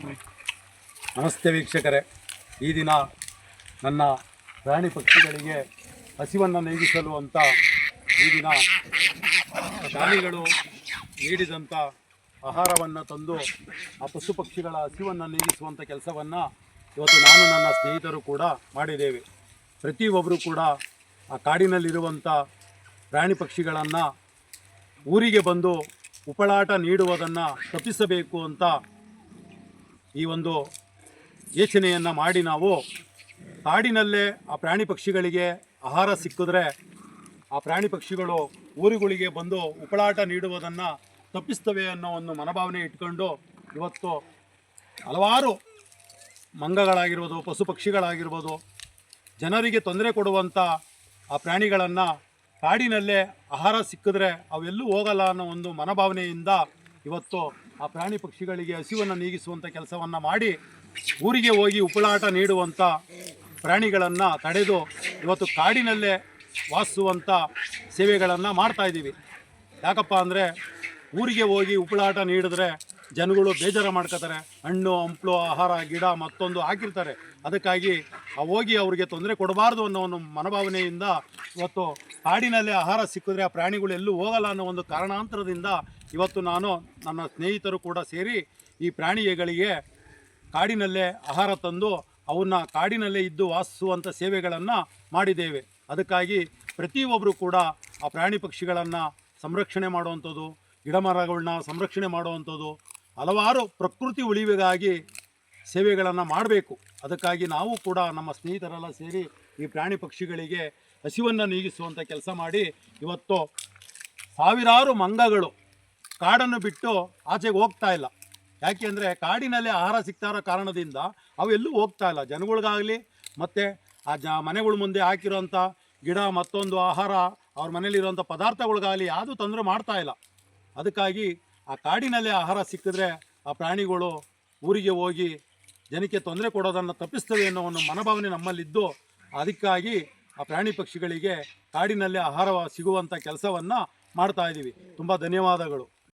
ನಮಸ್ತೆ ವೀಕ್ಷಕರೇ. ಈ ದಿನ ನನ್ನ ಪ್ರಾಣಿ ಪಕ್ಷಿಗಳಿಗೆ ಹಸಿವನ್ನು ನೀಗಿಸಲು ಅಂತ ಈ ದಿನ ಪ್ರಾಣಿಗಳು ನೀಡಿದಂಥ ಆಹಾರವನ್ನು ತಂದು ಆ ಪಶು ಪಕ್ಷಿಗಳ ಹಸಿವನ್ನು ನೀಗಿಸುವಂಥ ಕೆಲಸವನ್ನು ಇವತ್ತು ನಾನು ನನ್ನ ಸ್ನೇಹಿತರು ಕೂಡ ಮಾಡಿದ್ದೇವೆ. ಪ್ರತಿಯೊಬ್ಬರು ಕೂಡ ಆ ಕಾಡಿನಲ್ಲಿರುವಂಥ ಪ್ರಾಣಿ ಪಕ್ಷಿಗಳನ್ನು ಊರಿಗೆ ಬಂದು ಉಪಳಾಟ ನೀಡುವುದನ್ನು ತಪ್ಪಿಸಬೇಕು ಅಂತ ಈ ಒಂದು ಯೋಚನೆಯನ್ನು ಮಾಡಿ ನಾವು ಕಾಡಿನಲ್ಲೇ ಆ ಪ್ರಾಣಿ ಪಕ್ಷಿಗಳಿಗೆ ಆಹಾರ ಸಿಕ್ಕಿದ್ರೆ ಆ ಪ್ರಾಣಿ ಪಕ್ಷಿಗಳು ಊರುಗಳಿಗೆ ಬಂದು ಉಪಳಾಟ ನೀಡುವುದನ್ನು ತಪ್ಪಿಸ್ತವೆ ಅನ್ನೋ ಒಂದು ಮನೋಭಾವನೆ ಇಟ್ಕೊಂಡು ಇವತ್ತು ಹಲವಾರು ಮಂಗಗಳಾಗಿರ್ಬೋದು, ಪಶು ಪಕ್ಷಿಗಳಾಗಿರ್ಬೋದು, ಜನರಿಗೆ ತೊಂದರೆ ಕೊಡುವಂಥ ಆ ಪ್ರಾಣಿಗಳನ್ನು ಕಾಡಿನಲ್ಲೇ ಆಹಾರ ಸಿಕ್ಕಿದ್ರೆ ಅವೆಲ್ಲೂ ಹೋಗಲ್ಲ ಅನ್ನೋ ಒಂದು ಮನೋಭಾವನೆಯಿಂದ ಇವತ್ತು ಆ ಪ್ರಾಣಿ ಪಕ್ಷಿಗಳಿಗೆ ಹಸಿವನ್ನು ನೀಗಿಸುವಂಥ ಕೆಲಸವನ್ನು ಮಾಡಿ ಊರಿಗೆ ಹೋಗಿ ಉಪಳಾಟ ನೀಡುವಂಥ ಪ್ರಾಣಿಗಳನ್ನು ತಡೆದು ಇವತ್ತು ಕಾಡಿನಲ್ಲೇ ವಾಸಿಸುವಂಥ ಸೇವೆಗಳನ್ನು ಮಾಡ್ತಾಯಿದ್ದೀವಿ ಯಾಕಪ್ಪ ಅಂದರೆ ಊರಿಗೆ ಹೋಗಿ ಉಪಳಾಟ ನೀಡಿದ್ರೆ ಜನಗಳು ಬೇಜಾರು ಮಾಡ್ಕೋತಾರೆ. ಹಣ್ಣು, ಹಂಪಲು, ಆಹಾರ, ಗಿಡ ಮತ್ತೊಂದು ಹಾಕಿರ್ತಾರೆ. ಅದಕ್ಕಾಗಿ ಹೋಗಿ ಅವರಿಗೆ ತೊಂದರೆ ಕೊಡಬಾರ್ದು ಅನ್ನೋ ಒಂದು ಮನೋಭಾವನೆಯಿಂದ ಇವತ್ತು ಕಾಡಿನಲ್ಲೇ ಆಹಾರ ಸಿಕ್ಕಿದ್ರೆ ಆ ಪ್ರಾಣಿಗಳು ಎಲ್ಲೂ ಹೋಗಲ್ಲ ಅನ್ನೋ ಒಂದು ಕಾರಣಾಂತರದಿಂದ ಇವತ್ತು ನಾನು ನನ್ನ ಸ್ನೇಹಿತರು ಕೂಡ ಸೇರಿ ಈ ಪ್ರಾಣಿಗಳಿಗೆ ಕಾಡಿನಲ್ಲೇ ಆಹಾರ ತಂದು ಅವನ್ನ ಕಾಡಿನಲ್ಲೇ ಇದ್ದು ವಾಸಿಸುವಂಥ ಸೇವೆಗಳನ್ನು ಮಾಡಿದ್ದೇವೆ. ಅದಕ್ಕಾಗಿ ಪ್ರತಿಯೊಬ್ಬರು ಕೂಡ ಆ ಪ್ರಾಣಿ ಪಕ್ಷಿಗಳನ್ನು ಸಂರಕ್ಷಣೆ ಮಾಡುವಂಥದ್ದು ಗಿಡಮರಗಳನ್ನ ಸಂರಕ್ಷಣೆ ಮಾಡುವಂಥದ್ದು, ಹಲವಾರು ಪ್ರಕೃತಿ ಉಳಿವಿಗಾಗಿ ಸೇವೆಗಳನ್ನು ಮಾಡಬೇಕು. ಅದಕ್ಕಾಗಿ ನಾವು ಕೂಡ ನಮ್ಮ ಸ್ನೇಹಿತರೆಲ್ಲ ಸೇರಿ ಈ ಪ್ರಾಣಿ ಪಕ್ಷಿಗಳಿಗೆ ಹಸಿವನ್ನು ನೀಗಿಸುವಂಥ ಕೆಲಸ ಮಾಡಿ ಇವತ್ತು ಸಾವಿರಾರು ಮಂಗಗಳು ಕಾಡನ್ನು ಬಿಟ್ಟು ಆಚೆಗೆ ಹೋಗ್ತಾ ಇಲ್ಲ. ಯಾಕೆ ಅಂದರೆ ಕಾಡಿನಲ್ಲೇ ಆಹಾರ ಸಿಗ್ತಾ ಇರೋ ಕಾರಣದಿಂದ ಅವೆಲ್ಲೂ ಹೋಗ್ತಾ ಇಲ್ಲ. ಜನಗಳಿಗಾಗಲಿ ಮತ್ತು ಆ ಜ ಮನೆಗಳ ಮುಂದೆ ಹಾಕಿರೋಂಥ ಗಿಡ ಮತ್ತೊಂದು ಆಹಾರ ಅವ್ರ ಮನೇಲಿರುವಂಥ ಪದಾರ್ಥಗಳಿಗಾಗಲಿ ಯಾವುದೂ ತೊಂದರೆ ಮಾಡ್ತಾ ಇಲ್ಲ. ಅದಕ್ಕಾಗಿ ಆ ಕಾಡಿನಲ್ಲೇ ಆಹಾರ ಸಿಕ್ಕಿದ್ರೆ ಆ ಪ್ರಾಣಿಗಳು ಊರಿಗೆ ಹೋಗಿ ಜನಕ್ಕೆ ತೊಂದರೆ ಕೊಡೋದನ್ನು ತಪ್ಪಿಸ್ತವೆ ಅನ್ನೋ ಒಂದು ಮನೋಭಾವನೆ ನಮ್ಮಲ್ಲಿದ್ದು. ಅದಕ್ಕಾಗಿ ಆ ಪ್ರಾಣಿ ಪಕ್ಷಿಗಳಿಗೆ ಕಾಡಿನಲ್ಲೇ ಆಹಾರ ಸಿಗುವಂಥ ಕೆಲಸವನ್ನು ಮಾಡ್ತಾ ಇದ್ದೀವಿ ತುಂಬ ಧನ್ಯವಾದಗಳು.